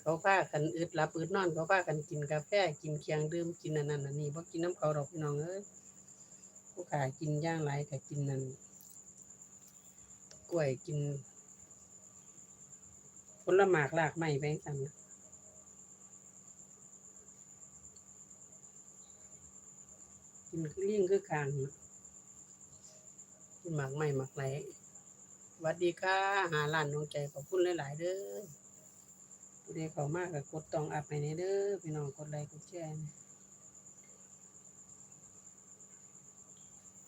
เขาพากันอึดหลับอึดนอน เขาพากันกินกาแฟกินเคียงดื่มกินอันนั้นอันนี้บ่กินน้ำเขาดอกพี่น้องเอ้ยผู้ขากินย่างไรก็กินนั่นกล้วยกินผลหมากรากไม้ไปสั่นนะกินคือลิงคือคางนะ กินหมากไม้หมากไหลสวัสดีค่ะ หาร้านดวงใจขอบคุณหลาย ๆ เด้อผู้ใดเขามาก็กดตองอัพให้ในเด้อพี่น้องกดไลค์กดแชร์นะ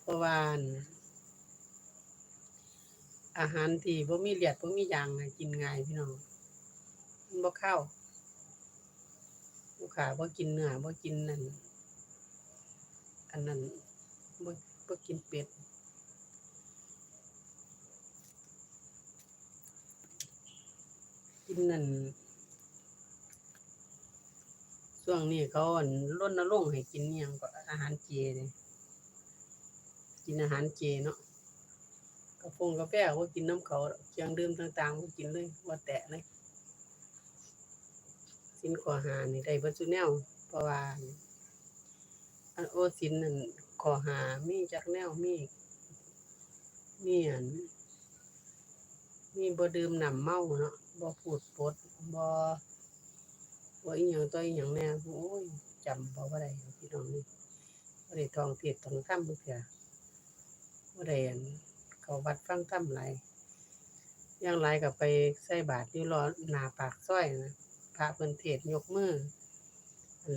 เพราะว่าอั่นอาหารที่บ่มีเลือดบ่มียังกินง่ายพี่น้องมันบ่เข้าลูกค้าบ่กินเนื้อบ่กินนั่นอันนั้นบ่บ่กินเป็ด นั่นช่วงนี้เขาอั่นรงให้กินอิหยังก็อาหารเจเด้กินอาหารเจเนาะกาแฟกาแฟก็กินน้ำเขาเครื่องดื่มต่างๆก็กินเลยบ่าแตะเลยสินข้อหานี่ได้เบิดซุแนวเพราะว่าอันโอสินนั่นข้อหามีจักแนวมีมีอัน มีบ่ดื่มน้ำเมาเนาะบ่พูดปดบ่บ่อีหยังต่ออีหยังแน่โอ้ยจำบ่ว่าได้พี่น้องนี่บ่ได้ท่องเทศน์ท่องธรรมเทื่อบ่ได้อันเข้าวัดฟังธรรมหลายอย่างหลายก็ไปใส่บาตรอยู่รอหน้าปากซอยนะพระเพิ่นเทศยกมือ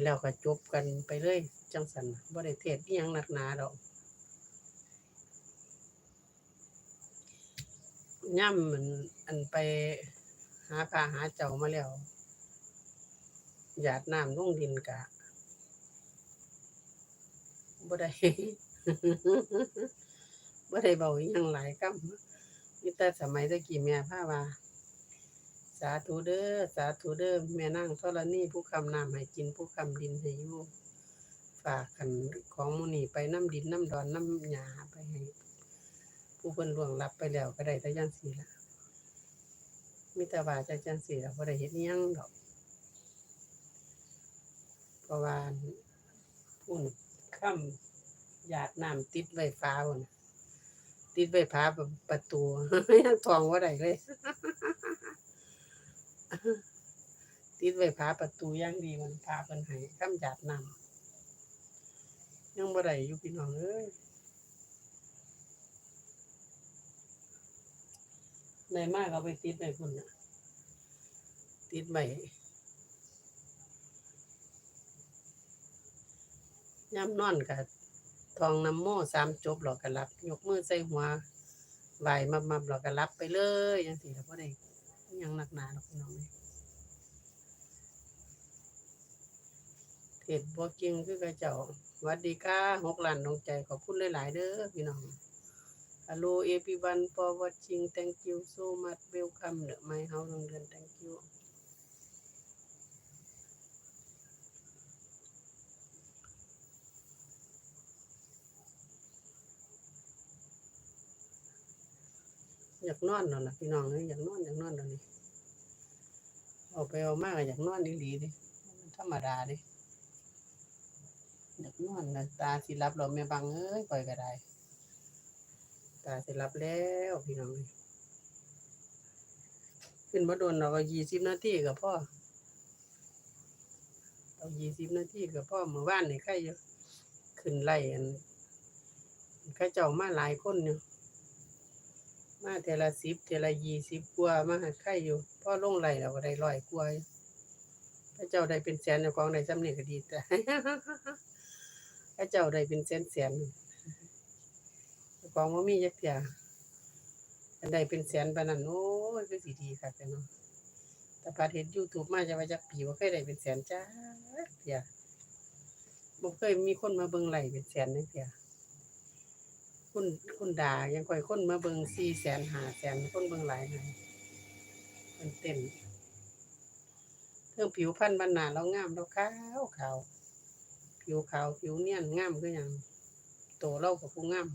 แล้วก็จบกันไปเลยจังซั่นบ่ได้เทศอีหยังหนักหนาดอก ย่ำมันอันไปหาพระหาเจ้ามาแล้วหยาดน้ำลงดินกะบ่ได้บ่ได้เบาอิหยังหลายคำมีแต่สมัยตะกี้แม่พาว่า สาธุเด้อสาธุเด้อแม่นางธรณีผู้คำน้ำให้กินผู้คำดินให้อยู่ฝากคันของมูนี้ไปน้ำดินน้ำดอนน้ำหญ้าไปให้ ผู้เพิ่นล่วงลับไปแล้วก็ได้แต่จังซี่ล่ะมีแต่ว่าจังจังซี่ล่ะบ่ได้เฮ็ดอิหยังดอกเพราะว่าพุ่นค่ำหยาดน้ำติดไว้ฟ้าพุ่นน่ะติดไว้ฟ้าประประตูยังทองบ่าได้เลย ติดไว้ฟ้าประตูย่างดีมันพาเพิ่นให้ค่ำหยาดน้ำยังบ่ได้อยู่พี่น้องเอ้ย ได้มากเอาไปติดไว้พุ่นน่ะติดไว้ยามนอนก็ท่องนะโมสามจบแล้วก็หลับ ยกมือใส่หัวไหวมับๆแล้วก็หลับไปเลยจังซี่ล่ะบ่ได้อิหยังหนักหนาดอกพี่น้องเอ้ยเทศบ่เก่งคือเขาเจ้าวัสดีค่ะหกล้านดวงใจขอบคุณหลาย ๆ เด้อพี่น้อง Hello everyone for watching thank you so much welcome to my house โรงเรียน thank you อยากนอนแล้วล่ะพี่น้องเอ้ยอยากนอนอยากนอนแล้วนี่เอาไปเอามากอยากนอนอีหลีดิมันธรรมดาดิอยากนอนแล้วตาสิหลับแล้วแม่บังเอ้ยปล่อยก็ได้ ตาสิหลับแล้วพี่น้องขึ้นบ่โดนดอกเอา20นาทีก็พอเอา20นาทีก็พอเมื่อวานนี่ใครอยู่ขึ้นไล่อันเขาเจ้ามาหลายคนอยู่มาเทละสิบเทละยี่สิบกว่ามาหาใครอยู่พ่อลงไหลเราก็ได้ร้อยกว่าพระเจ้าได้เป็นแสนเจ้าของได้สำเร็จก็ดีแต่พระเจ้าได้เป็นแสนแสน ของว่ามีจักเทียอันได้เป็นแสนปานนั้นโอ้ยก็สิดีค่ะแต่เนาะแต่พาเห็น YouTube มาจะว่าจักปีว่าเคยได้เป็นแสนจ้าเทียบ่เคยมีคนมาเบิ่งไหลเป็นแสนจักเทียคุณคุณด่ายังค่อยคนมาเบิ่งสี่แสนห้าแสนคนเบิ่งหลายหน่อยมันเต้นเรื่องผิวพรรณบรรณาเรางามเราขาวขาวผิวขาวผิวเนียนงามคือหยังโตเรากับผู้งาม